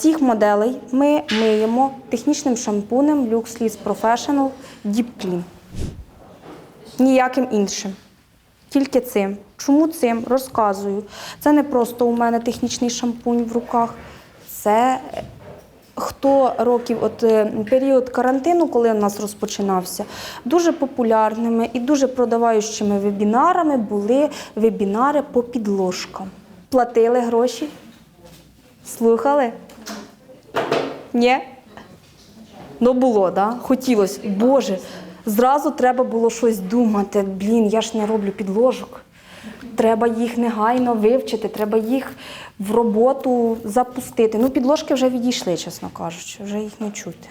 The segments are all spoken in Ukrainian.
Всіх моделей ми миємо технічним шампунем LuxLease Professional Deep Clean. Ніяким іншим. Тільки цим. Чому цим? Розказую. Це не просто у мене технічний шампунь в руках. Це е, хто років, от е, період карантину, коли у нас розпочинався, дуже популярними і дуже продаваючими вебінарами були вебінари по підложкам. Платили гроші? Слухали? Ні? Ну було? Да? Хотілося. Боже, зразу треба було щось думати. Блін, я ж не роблю підложок. Треба їх негайно вивчити, треба їх в роботу запустити. Ну, підложки вже відійшли, чесно кажучи, вже їх не чути.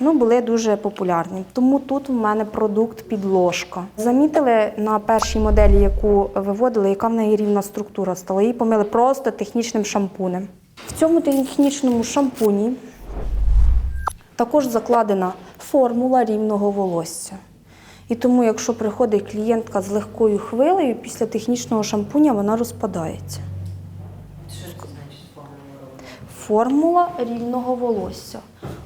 Ну, були дуже популярні. Тому тут в мене продукт підложка. Замітили на першій моделі, яку виводили, яка в неї рівна структура стала. Її помили просто технічним шампунем. В цьому технічному шампуні також закладена формула рівного волосся. І тому, якщо приходить клієнтка з легкою хвилею, після технічного шампуня вона розпадається. Що це значить формула? Формула рівного волосся.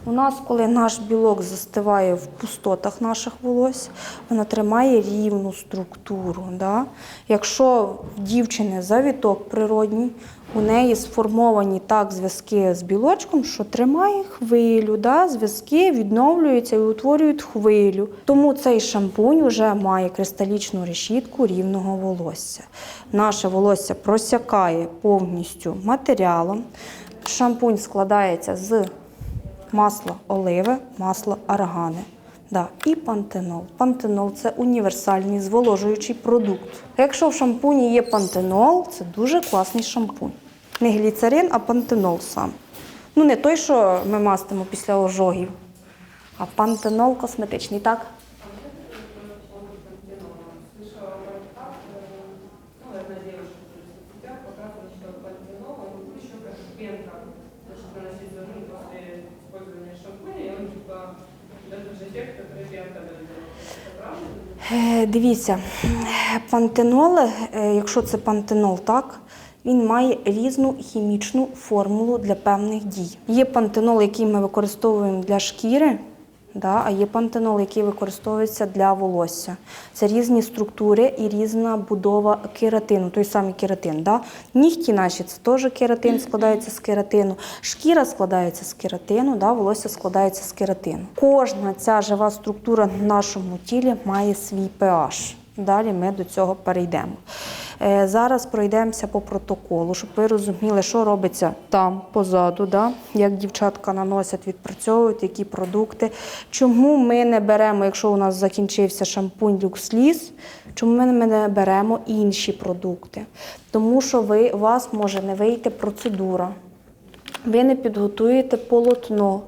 У нас, коли наш білок застиває в пустотах наших волосся, вона тримає рівну структуру. Да? Якщо в дівчини завіток природній, у неї сформовані так зв'язки з білочком, що тримає хвилю, да? зв'язки відновлюються і утворюють хвилю. Тому цей шампунь вже має кристалічну решітку рівного волосся. Наше волосся просякає повністю матеріалом. Шампунь складається з масла оливи, масла аргани. Да, і пантенол. Пантенол це універсальний зволожуючий продукт. Якщо в шампуні є пантенол, це дуже класний шампунь Не гліцерин, а пантенол сам. Ну, не той, що ми мастимо після ожогів, а пантенол косметичний, так? Ну, одна девушка в соцсетях показывала, что пантенол, он еще как пенка, может наносить зону после использования шампуня, и он типа дает же эффект, который пенка дает. Это правда? Е, Дивіться, пантенол, е, якщо це пантенол, так, він має різну хімічну формулу для певних дій. Є пантенол, який ми використовуємо для шкіри, да, а є пантенол, який використовується для волосся. Це різні структури і різна будова кератину, той самий кератин. Да. Нігті наші це теж кератин складається з кератину, шкіра складається з кератину, да, волосся складається з кератину. Кожна ця жива структура в нашому тілі має свій pH. Далі ми до цього перейдемо. Е, Зараз пройдемося по протоколу, щоб ви розуміли, що робиться там позаду, да? як дівчатка наносять, відпрацьовують, які продукти. Чому ми не беремо, якщо у нас закінчився шампунь люксліз, чому ми не беремо інші продукти? Тому що ви, у вас може не вийти процедура ви не підготуєте полотно.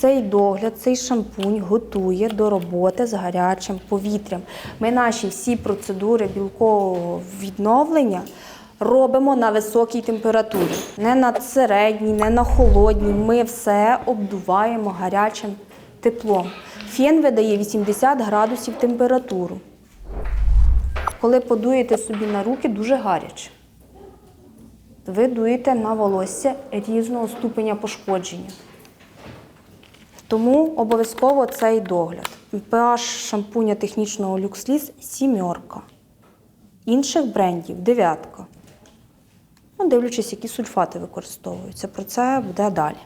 Цей догляд, цей шампунь готує до роботи з гарячим повітрям. Ми наші всі процедури білкового відновлення робимо на високій температурі. Не на середній, не на холодній. Ми все обдуваємо гарячим теплом. Фен видає 80 градусів температуру. Коли подуєте собі на руки, дуже гаряче ви дуєте на волосся різного ступеня пошкодження. Тому обов'язково цей догляд. pH шампуня технічного люксліз сімерка. Інших брендів дев'ятка. Ну, дивлячись, які сульфати використовуються. Про це буде далі.